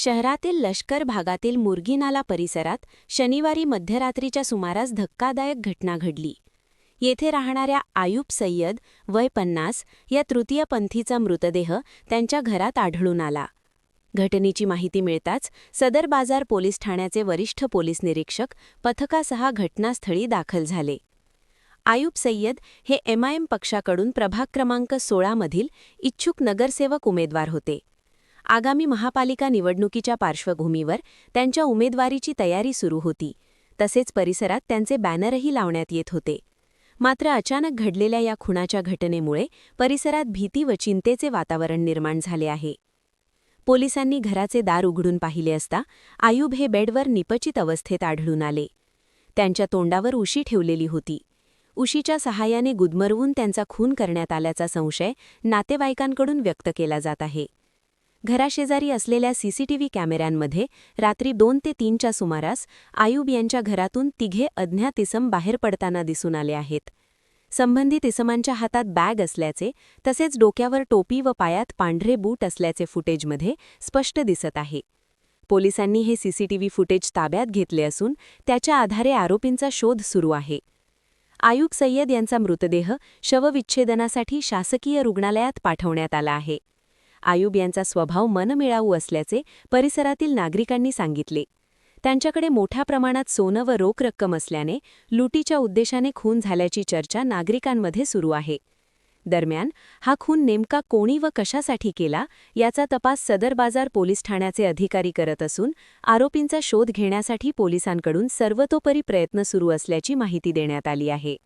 शहरातील लष्कर भागातील मुर्गीनाला परिसरात शनिवारी मध्यरात्रीच्या सुमारास धक्कादायक घटना घडली. येथे राहणाऱ्या आयुब सय्यद वय पन्नास या तृतीयपंथीचा मृतदेह त्यांच्या घरात आढळून आला. घटनेची माहिती मिळताच सदर बाजार पोलीस ठाण्याचे वरिष्ठ पोलीस निरीक्षक पथकासह घटनास्थळी दाखल झाले. आयूब सय्यद हे एमआयएम पक्षाकडून प्रभाग क्रमांक सोळामधील इच्छुक नगरसेवक उमेदवार होते. आगामी महापालिका निवडणुकीच्या पार्श्वभूमीवर त्यांच्या उमेदवारीची तयारी सुरू होती. तसेच परिसरात त्यांचे बॅनरही लावण्यात येत होते. मात्र अचानक घडलेल्या या खुणाच्या घटनेमुळे परिसरात भीती व चिंतेचे वातावरण निर्माण झाले आहे. पोलिसांनी घराचे दार उघडून पाहिले असता आयूब हे बेडवर निपचित अवस्थेत आढळून आले. त्यांच्या तोंडावर उशी ठेवलेली होती. उशीच्या सहाय्याने गुदमरवून त्यांचा खून करण्यात आल्याचा संशय नातेवाईकांकडून व्यक्त केला जात आहे. घराशेजारी असलेल्या सीसीटीव्ही कॅमेऱ्यांमध्ये रात्री दोन ते तीनच्या सुमारास आयुब यांच्या घरातून तिघे अज्ञात इसम बाहेर पडताना दिसून आले आहेत. संबंधित इसमांच्या हातात बॅग असल्याचे तसेच डोक्यावर टोपी व पायात पांढरे बूट असल्याचे फुटेजमध्ये स्पष्ट दिसत आहे. पोलिसांनी हे सीसीटीव्ही फुटेज ताब्यात घेतले असून त्याच्या आधारे आरोपींचा शोध सुरू आहे. आयूब सय्यद यांचा मृतदेह शवविच्छेदनासाठी शासकीय रुग्णालयात पाठवण्यात आला आहे. आयुब यांचा स्वभाव मनमिळावू असल्याचे परिसरातील नागरिकांनी सांगितले. त्यांच्याकडे मोठ्या प्रमाणात सोनं व रोख रक्कम असल्याने लुटीच्या उद्देशाने खून झाल्याची चर्चा नागरिकांमध्ये सुरू आहे. दरम्यान हा खून नेमका कोणी व कशासाठी केला याचा तपास सदर बाजार पोलीस ठाण्याचे अधिकारी करत असून आरोपींचा शोध घेण्यासाठी पोलिसांकडून सर्वतोपरी प्रयत्न सुरू असल्याची माहिती देण्यात आली आहे.